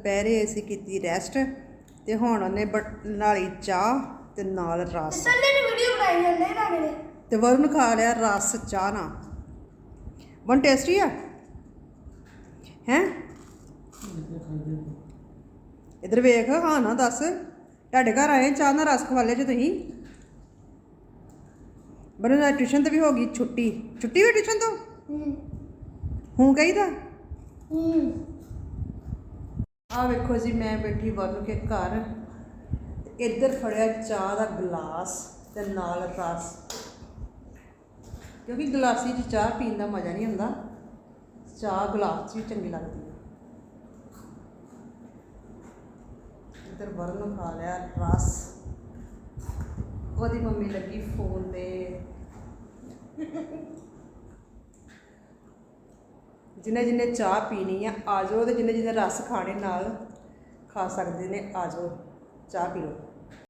ਦੁਪਹਿਰੇ ਅਸੀਂ ਕੀਤੀ ਰੈਸਟ ਤੇ ਹੁਣ ਉਹਨੇ ਨਾਲੀ ਚਾਹ ਤੇ ਨਾਲ ਰਸ। ਸੰਨੇ ਦੀ ਵੀਡੀਓ ਬਣਾਈ ਜਾਂਦੇ ਨਾਲੇ। ਨੇ ਤੇ ਵਰੁਣ ਖਾ ਲਿਆ ਰਸ ਚਾਹ ਨਾਲ। ਵਨ ਟੇਸਟੀ ਆ? ਹੈ? ਇਧਰ ਵੇਖ ਹਾਂ ਨਾ ਦੱਸ। ਤੁਹਾਡੇ ਘਰ ਆਏ ਚਾਹ ਨਾਲ ਰਸ ਖਵਾ ਲਿਆ ਜੇ ਤੁਸੀਂ? ਬਰਨ ਦਾ ਟਿਊਸ਼ਨ ਤੇ ਵੀ ਹੋ ਗਈ ਛੁੱਟੀ। ਛੁੱਟੀ ਹੋਈ ਟਿਊਸ਼ਨ ਤੋਂ? ਹੂੰ। ਹੂੰ ਕਹੀਦਾ? ਹੂੰ। ਆ ਵੇਖੋ ਜੀ, ਮੈਂ ਬੈਠੀ ਵਰਨ ਕੇ ਘਰ। ਇੱਧਰ ਫੜਿਆ ਚਾਹ ਦਾ ਗਲਾਸ ਤੇ ਨਾਲ ਰਸ ਕਿਉਂਕਿ ਗਲਾਸੀ 'ਚ ਚਾਹ ਪੀਣ ਦਾ ਮਜ਼ਾ ਨਹੀਂ ਹੁੰਦਾ ਚਾਹ ਗਲਾਸ 'ਚ ਵੀ ਚੰਗੀ ਲੱਗਦੀ ਹੈ ਇੱਧਰ ਵਰਨ ਨੂੰ ਖਾ ਲਿਆ ਰਸ। ਉਹਦੀ ਮੰਮੀ ਲੱਗੀ ਫੋਨ ਤੇ। ਜਿਨੇ ਜਿਨੇ ਚਾਹ ਪੀਣੀ ਆ ਆ ਜਾਓ ਤੇ ਜਿਨੇ ਜਿਨੇ ਰਸ ਖਾਣੇ ਨਾਲ ਖਾ ਸਕਦੇ ਨੇ, ਆ ਜਾਓ, ਚਾਹ ਪੀ ਲਓ।